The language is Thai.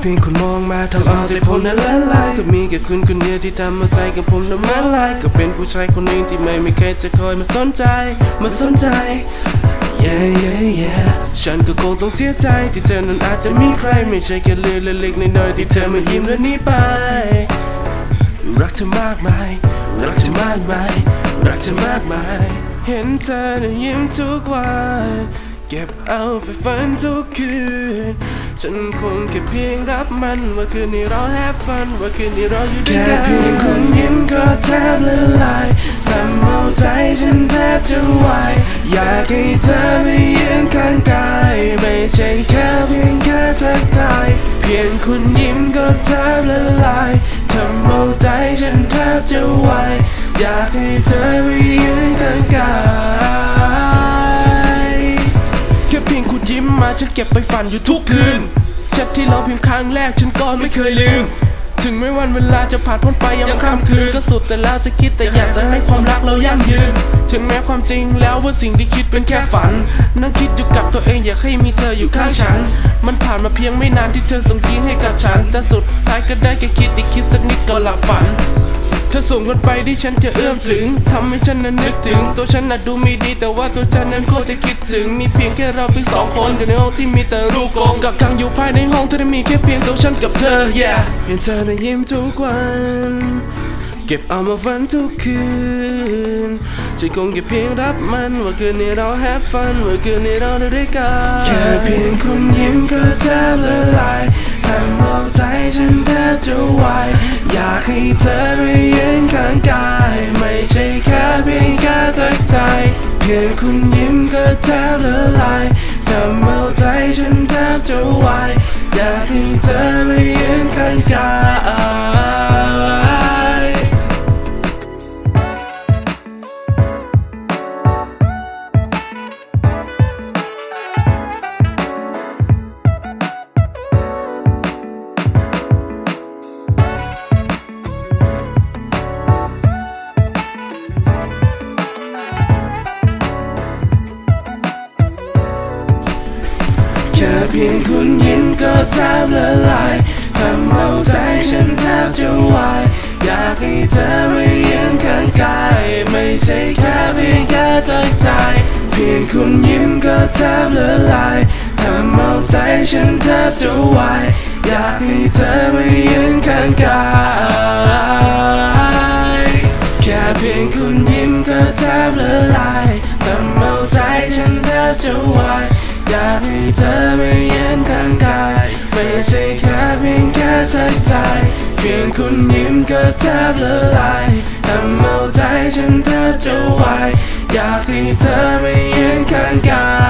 เพียงคุณมองมาทำเอาใจผมนั้นละลายก็มีแค่คุณคนเดียวที่ทำเอาใจกับผมนั้นละลายก็เป็นผู้ชายคนหนึ่งที่ไม่มีใครจะคอยมาสนใจ มาสนใจ yeah yeah yeah ฉันก็คงต้องเสียใจที่เธอนั้นอาจจะมีใคร ไม่ใช่แค่เรื่องเล็กๆน้อยๆที่เธอมายิ้มแล้วหนี้ไป รักเธอมากมาย รักเธอมากมาย รักเธอมากมาย เห็นเธอในยิ้มทุกวัน เก็บเอาไปฝันทุกคืน ฉันคงแค่เพียงรับมันว่าคืนนี้เรา have fun ว่าคืนนี้เราอยู่ด้วยกันแค่เพียงคุณยิ้มก็แทบละลายทำเอาใจฉันแทบจะวายอยากให้เธอมายืนข้างกายไม่ใช่แค่เพียงแค่ทักทายเพียงคุณยิ้มก็แทบละลายทำเอาใจฉันแทบจะวายอยากให้เธอมายืนข้างกาย ฉันเก็บไปฝันอยู่ทุกคืนแชทที่เราพิมพ์ครั้งแรกฉันก็ไม่เคยลืม ถึงไม่วันเวลาจะผ่านพ้นไปยังค่ำคืนก็สุดแต่แล้วจะคิดแต่อยากจะให้ความรักเรายั่งยืน ถึงแม้ความจริงแล้วว่าสิ่งที่คิดเป็นแค่ฝัน นั่งคิดอยู่กับตัวเองอยากให้มีเธออยู่ข้างฉัน มันผ่านมาเพียงไม่นานที่เธอส่งยิ้มให้กับฉัน แต่สุดท้ายก็ได้แค่คิดอีกคิดสักนิดก็หลับฝัน เธอส่งกันไปที่ฉันจะเอื้อมถึงทำให้ฉันนั้นนึกถึง ตัวฉันน่ะดูไม่ดีแต่ว่าตัวฉันนั้นโคตรจะคิดถึง มีเพียงแค่เราเพียงสองคนอยู่ในห้องที่มีแต่รูปโกงกับกังอยู่ภายในห้องเธอได้มีแค่เพียงตัวฉันกับเธอ yeah เห็นเธอในะยิ้มทุกวันเก็บเอามาฝันทุกคืนฉันคงแค่เพียงรับมันว่าคืนนี้เรา have fun ว่าคืนนี้เราได้ด้วยกันแค่เพียงคุณยิ้มก็แทบละลายทำเอาใจฉันแทบจะวายอยากให้เธอ เพียงคุณยิ้มก็แทบละลายทำเอาใจฉันแทบจะวายอยากให้เธอมายืนข้างกาย พียงคุณยิ้มก็แทบละลายทำเอาใจฉันแทบจะวายอยากให้เธอมายืนข้างกาย ไม่ใช่แค่เพียงแค่ทักทายเพียงคุณยิ้มก็แทบละลายทำเอาใจฉันแทบจะวายอยากให้เธอมายืนข้างกายแค่เพียงคุณยิ้มก็แทบละลายทำเอาใจฉันแทบจะวายอยากให้เธอ ใช่แค่เพียงแค่ทักทายเพียงคุณยิ้มก็แทบละลายทำเอาใจฉันแทบจะวายอยากให้เธอมายืนข้างกาย